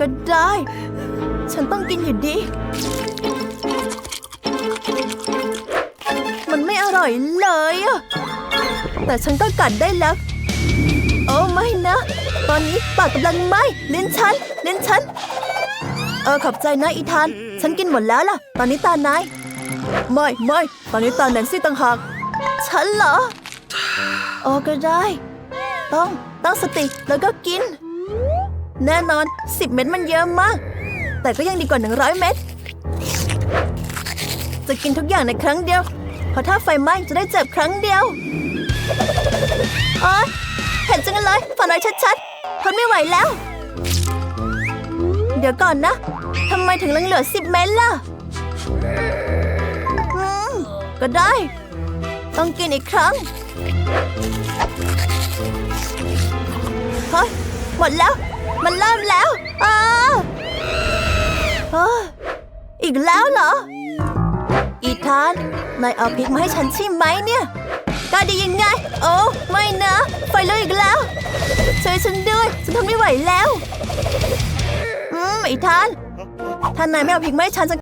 ก็ได้ ฉันต้องกินอยู่ดี มันไม่อร่อยเลยอะแต่ฉันก็กัดได้แล้ว โอ้ไม่นะ ตอนนี้ปากกำลังไหม้ลิ้นฉันลิ้นฉัน เออขอบใจนะอีธาน ฉันกินหมดแล้วล่ะ ตอนนี้ตานาย ไม่ไม่ตอนนี้ตาแนนซี่ต่างหาก ฉันเหรอโอ้ก็ได้ ต้องตั้งสติแล้วก็กิน แน่นอน 10 เม็ดมันเยอะมาก แต่ก็ยังดีกว่า 100 เม็ดจะกินทุกอย่างในครั้งเดียว เพราะถ้าไฟไหม้จะได้เจ็บครั้งเดียวอ๋อเผ็ดจังเลยฝันไว้ชัดๆทนไม่ไหวแล้ว เดี๋ยวก่อนนะทำไมถึงเหลือสิบเม็ดล่ะอืมก็ได้ ต้องกินอีกครั้งเฮ้ยหมดแล้ว มันเริ่มแล้วอ้าเอ้ออีกแล้วเหรอ อีธาน นายเอาพริกมาให้ฉันใช่ไหมเนี่ยกล้าดียังไง โอ้ไม่นะ ไฟลุกอีกแล้ว ช่วยฉันด้วย ฉันทนไม่ไหวแล้ว อืม อีธาน ถ้านายไม่เอาพริกมาให้ฉันฉัน